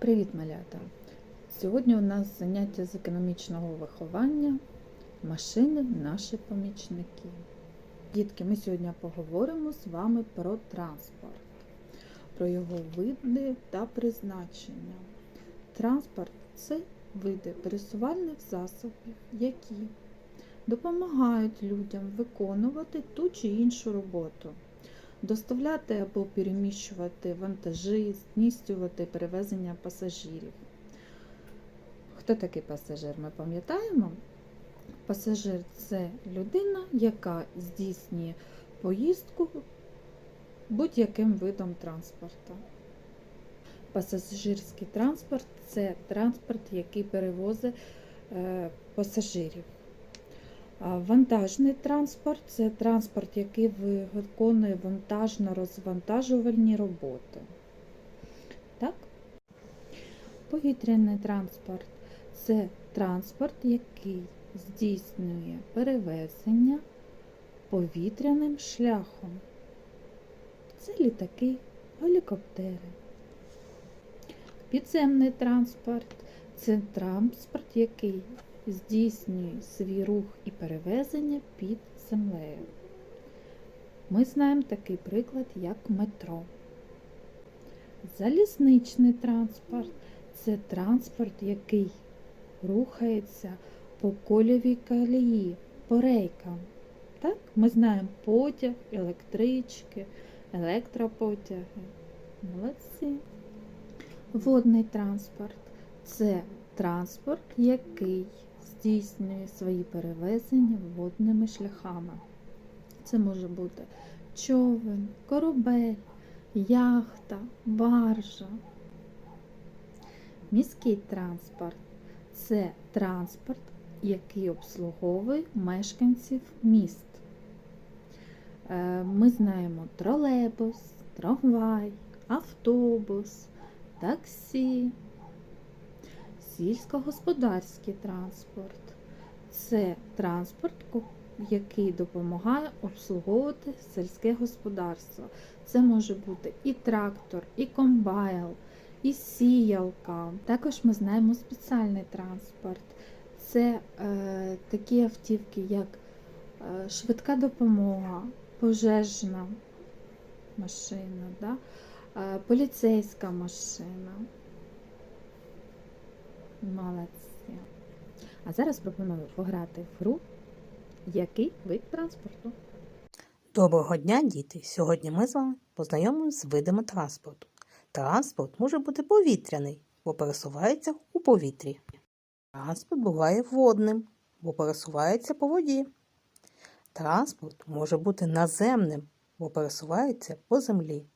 Привіт, малята! Сьогодні у нас заняття з економічного виховання машини наші помічники. Дітки, ми сьогодні поговоримо з вами про транспорт, про його види та призначення. Транспорт це види пересувальних засобів, які допомагають людям виконувати ту чи іншу роботу доставляти або переміщувати вантажі, здійснювати перевезення пасажирів. Хто такий пасажир? Ми пам'ятаємо? Пасажир це людина, яка здійснює поїздку будь-яким видом транспорту. Пасажирський транспорт це транспорт, який перевозить е, пасажирів. Вантажний транспорт це транспорт, який виконує вантажно-розвантажувальні роботи. Так? Повітряний транспорт це транспорт, який здійснює перевезення повітряним шляхом. Це літаки, гелікоптери. Підземний транспорт це транспорт, який здійснює свій рух і перевезення під землею. Ми знаємо такий приклад, як метро. Залізничний транспорт це транспорт, який рухається по кольовій колії, по рейкам. Так? Ми знаємо потяг, електрички, електропотяги. Молодці. Водний транспорт це транспорт, який здійснює свої перевезення водними шляхами. Це може бути човен, корабель, яхта, баржа. Міський транспорт це транспорт, який обслуговує мешканців міст. Е, Ми знаємо тролейбус, трамвай, автобус, таксі, сільськогосподарський транспорт. Це транспорт, який допомагає обслуговувати сільське господарство. Це може бути і трактор, і комбайл, і сіялка. Також ми знаємо спеціальний транспорт. Це е, такі автівки, як е, швидка допомога, пожежна машина, да? е, поліцейська машина. Молодці. А зараз пропоную пограти в гру який вид транспорту. Доброго дня, діти! Сьогодні ми з вами познайомимося з видами транспорту. Транспорт може бути повітряний, бо пересувається у повітрі. Транспорт буває водним, бо пересувається по воді. Транспорт може бути наземним, бо пересувається по землі.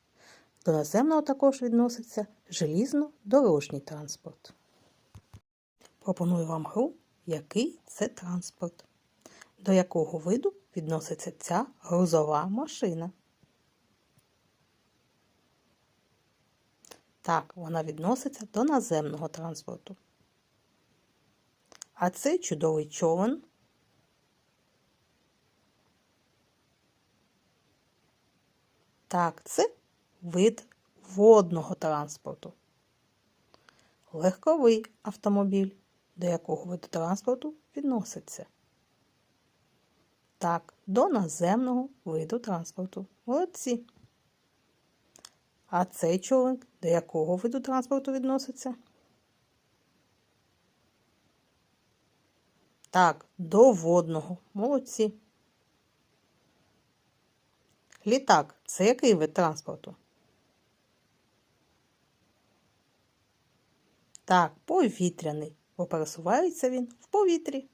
До наземного також відноситься желізно-дорожній транспорт. Пропоную вам гру, який це транспорт. До якого виду відноситься ця грузова машина? Так, вона відноситься до наземного транспорту. А цей чудовий човен. Так, це вид водного транспорту. Легковий автомобіль, до якого виду транспорту відноситься. Так, до наземного виду транспорту. Молодці. А цей човен до якого виду транспорту відноситься? Так, до водного. Молодці. Літак це який вид транспорту? Так, повітряний, бо пересувається він в повітрі.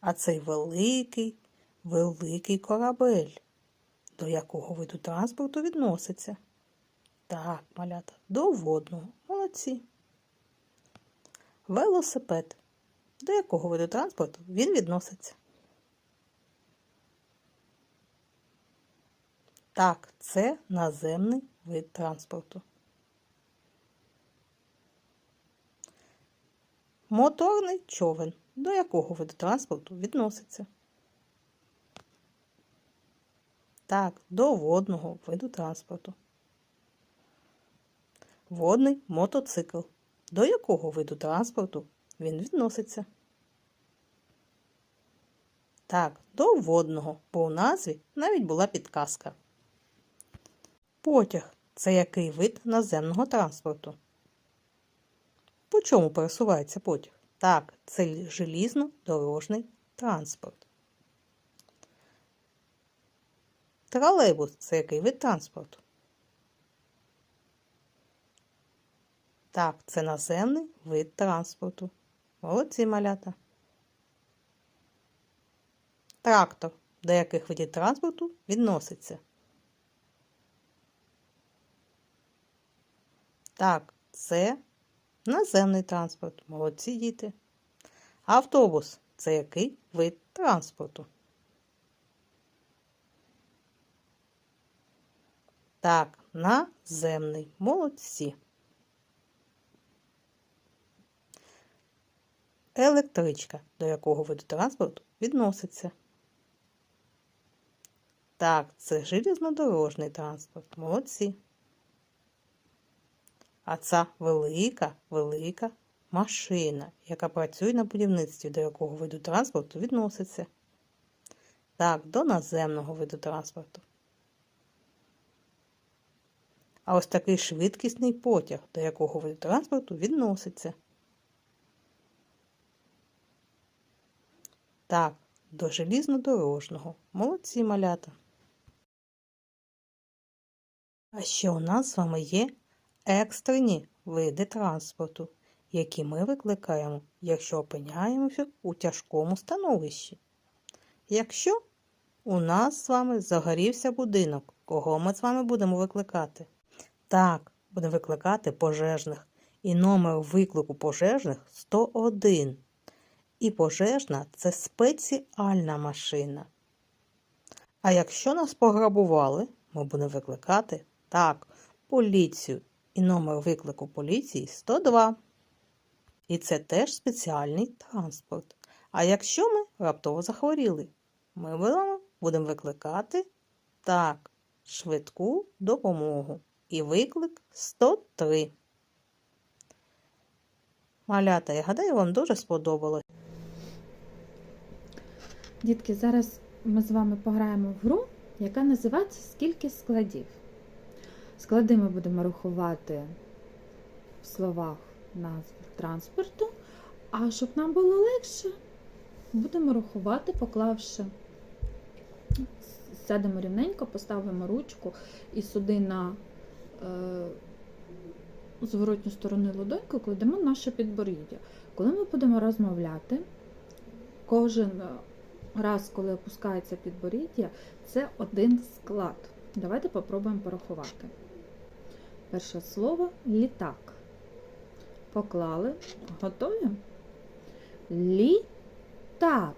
А цей великий, великий корабель, до якого виду транспорту відноситься. Так, малята, до водного. Молодці. Велосипед. До якого виду транспорту він відноситься? Так, це наземний вид транспорту. Моторний човен. До якого виду транспорту відноситься? Так, до водного виду транспорту. Водний мотоцикл. До якого виду транспорту він відноситься? Так, до водного, бо у назві навіть була підказка. Потяг це який вид наземного транспорту? Чому пересувається потяг? Так, це желізно-дорожний транспорт. Тролейбус це який вид транспорту? Так, це наземний вид транспорту. Молодці малята. Трактор до яких видів транспорту відноситься? Так, це наземний транспорт. Молодці діти. Автобус це який вид транспорту? Так, наземний. Молодці. Електричка до якого виду транспорту відноситься? Так, це железнодорожний транспорт. Молодці. А це велика, велика машина, яка працює на будівництві, до якого виду транспорту відноситься. Так, до наземного виду транспорту. А ось такий швидкісний потяг, до якого виду транспорту відноситься. Так, до желізнодорожного. Молодці малята. А ще у нас з вами є екстрені види транспорту, які ми викликаємо, якщо опиняємося у тяжкому становищі. Якщо у нас з вами загорівся будинок, кого ми з вами будемо викликати? Так, будемо викликати пожежних. І номер виклику пожежних 101. І пожежна це спеціальна машина. А якщо нас пограбували, ми будемо викликати так, поліцію. І номер виклику поліції 102. І це теж спеціальний транспорт. А якщо ми раптово захворіли, ми будемо- викликати так, швидку допомогу. І виклик 103. Малята, я гадаю, вам дуже сподобалось. Дітки, зараз ми з вами пограємо в гру, яка називається Скільки складів. Склади ми будемо рахувати в словах назв транспорту, а щоб нам було легше, будемо рахувати, поклавши. Сядемо рівненько, поставимо ручку і сюди на е, зворотню сторону ладоньку кладемо наше підборіддя. Коли ми будемо розмовляти, кожен раз, коли опускається підборіддя, це один склад. Давайте попробуємо порахувати. Перше слово літак. Поклали. Готові? Літак.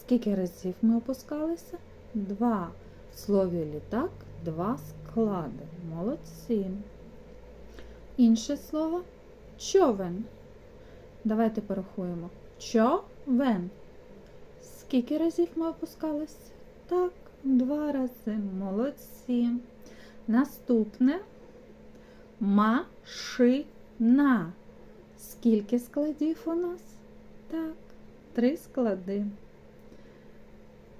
Скільки разів ми опускалися? Два. В слові літак два склади. Молодці. Інше слово човен. Давайте порахуємо. Човен. Скільки разів ми опускались? Так, два рази. Молодці. Наступне машина. Скільки складів у нас? Так, три склади.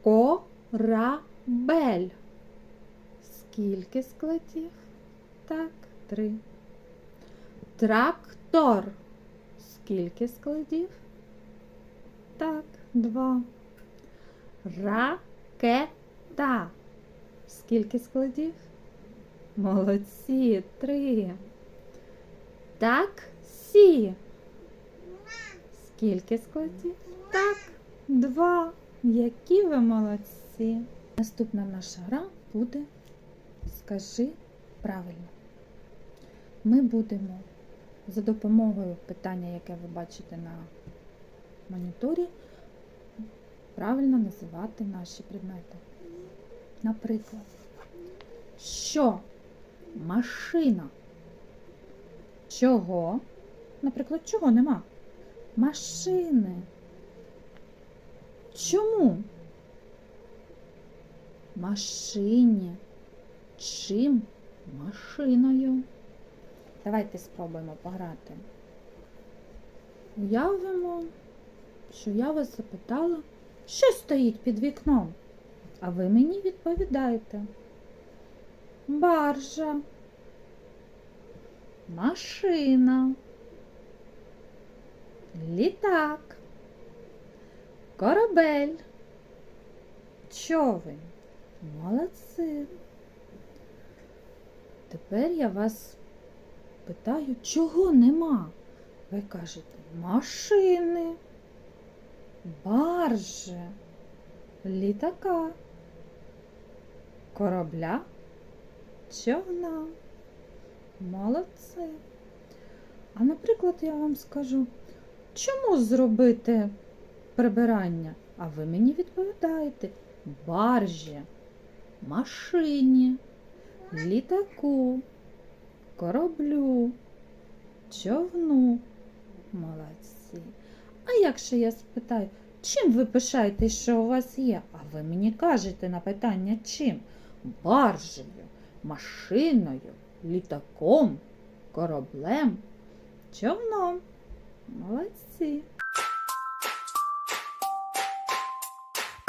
Корабель. Скільки складів? Так, три. Трактор. Скільки складів? Так, два. Ракета. Скільки складів? Молодці, три. Таксі. Скільки складів? Так, два. Які ви молодці. Наступна наша гра буде Скажи правильно. Ми будемо за допомогою питання, яке ви бачите на моніторі, правильно називати наші предмети. Наприклад, що машина? Чого? Наприклад, чого нема? Машини. Чому? Машині. Чим? Машиною. Давайте спробуємо пограти. Уявимо, що я вас запитала, що стоїть під вікном, а ви мені відповідаєте. Баржа, машина, літак, корабель, човен. Молодці. Тепер я вас питаю, чого нема? Ви кажете, машини, баржі, літака, корабля, човна. Молодці. А наприклад, я вам скажу, чому зробити прибирання? А ви мені відповідаєте баржі, машині, літаку, кораблю, човну. Молодці. А якщо я спитаю, чим ви пишаєтесь, що у вас є? А ви мені кажете на питання чим? Баржею, машиною, літаком, кораблем, човном. Молодці.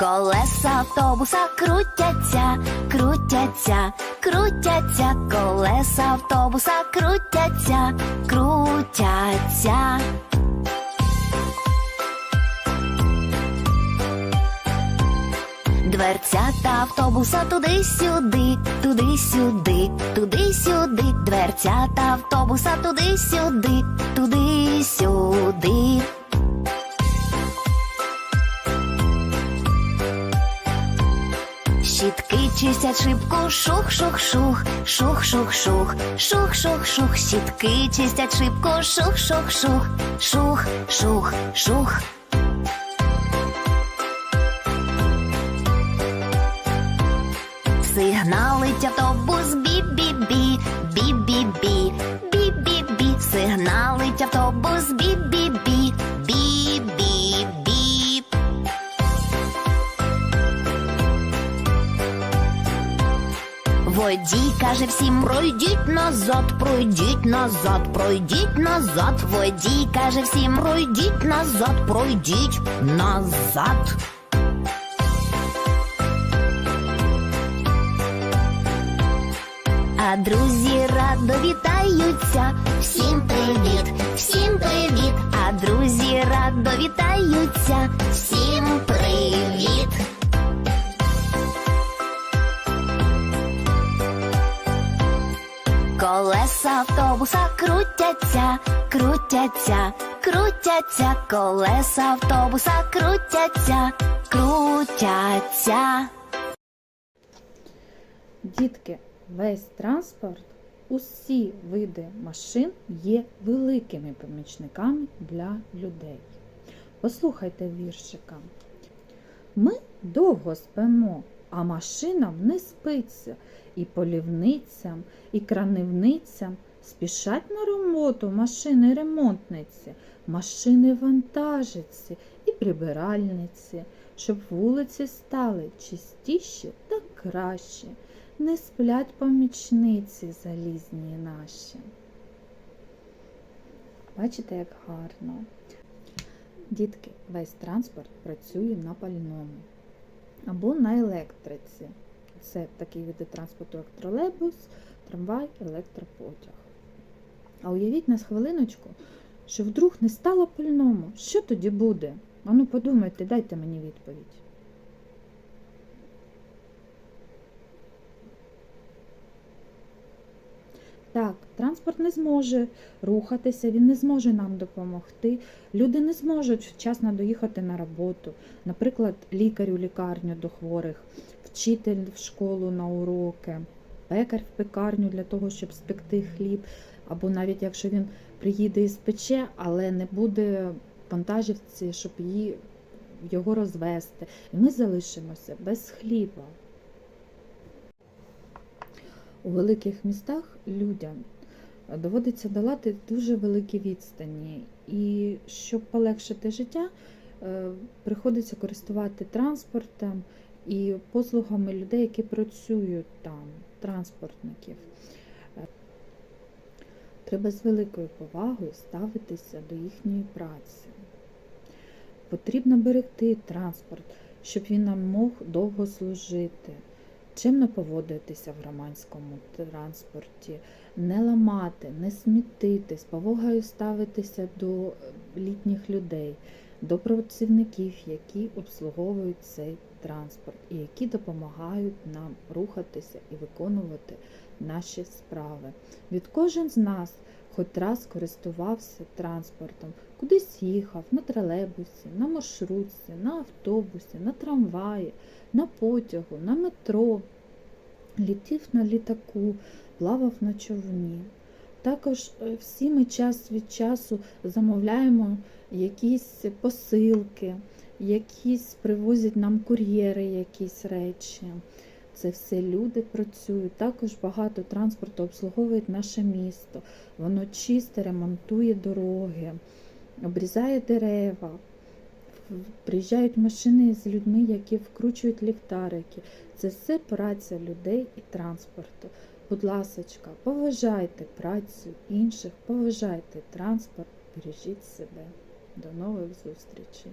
Колеса автобуса крутяться, крутяться, крутяться, колеса автобуса крутяться, крутяться. Дверцята автобуса туди-сюди, туди-сюди, туди-сюди, дверцята автобуса туди-сюди, туди-сюди. Щітки чистять шибку, шух-шух-шух, шух-шух-шух, шух-шух-шух, щітки чистять шибку, шух-шух-шух, шух-шух-шух. Сигналить автобус бі-бі-бі, бі-бі-бі, бі-бі-бі, сигналить автобус бі-бі-бі, бі-бі-бі. Водій каже всім пройдіть назад, пройдіть назад, пройдіть назад. Водій каже всім пройдіть назад, пройдіть назад. Друзі радо вітаються. Всім привіт, всім привіт. А друзі радо вітаються. Всім привіт. Колеса автобуса крутяться, крутяться, крутяться, колеса автобуса крутяться, крутяться. Дітки, весь транспорт, усі види машин є великими помічниками для людей. Послухайте віршика. Ми довго спимо, а машинам не спиться, і полівницям, і кранивницям спішать на роботу машини ремонтниці, машини вантажиці і прибиральниці, щоб вулиці стали чистіші та кращі. Не сплять помічниці залізні наші. Бачите, як гарно. Дітки, весь транспорт працює на пальному або на електриці. Це такі види транспорту, як тролейбус, трамвай, електропотяг. А уявіть на хвилиночку, що вдруг не стало пальному. Що тоді буде? Ану подумайте, дайте мені відповідь. Так, транспорт не зможе рухатися, він не зможе нам допомогти. Люди не зможуть вчасно доїхати на роботу, наприклад, лікар у лікарню до хворих, вчитель в школу на уроки, пекар в пекарню для того, щоб спекти хліб, або навіть якщо він приїде і спече, але не буде вантажівці, щоб її, його розвести. І ми залишимося без хліба. У великих містах людям доводиться долати дуже великі відстані. І щоб полегшити життя, е, приходиться користувати транспортом і послугами людей, які працюють там, транспортників. Е, Треба з великою повагою ставитися до їхньої праці. Потрібно берегти транспорт, щоб він нам мог довго служити. Чимно поводитися в громадському транспорті, не ламати, не смітити, з повагою ставитися до е, літніх людей, до працівників, які обслуговують цей транспорт і які допомагають нам рухатися і виконувати наші справи. Від кожен з нас хоч раз користувався транспортом, кудись їхав на тролейбусі, на маршрутці, на автобусі, на трамваї, на потягу, на метро, літів на літаку, плавав на човні. Також е, всі ми час від часу замовляємо якісь посилки, якісь привозять нам кур'єри, якісь речі. Це все люди працюють. Також багато транспорту обслуговують наше місто. Воно чисте, ремонтує дороги, обрізає дерева. Приїжджають машини з людьми, які вкручують ліхтарики. Це все праця людей і транспорту. Будь ласочка, поважайте працю інших, поважайте транспорт, бережіть себе. До нових зустрічей!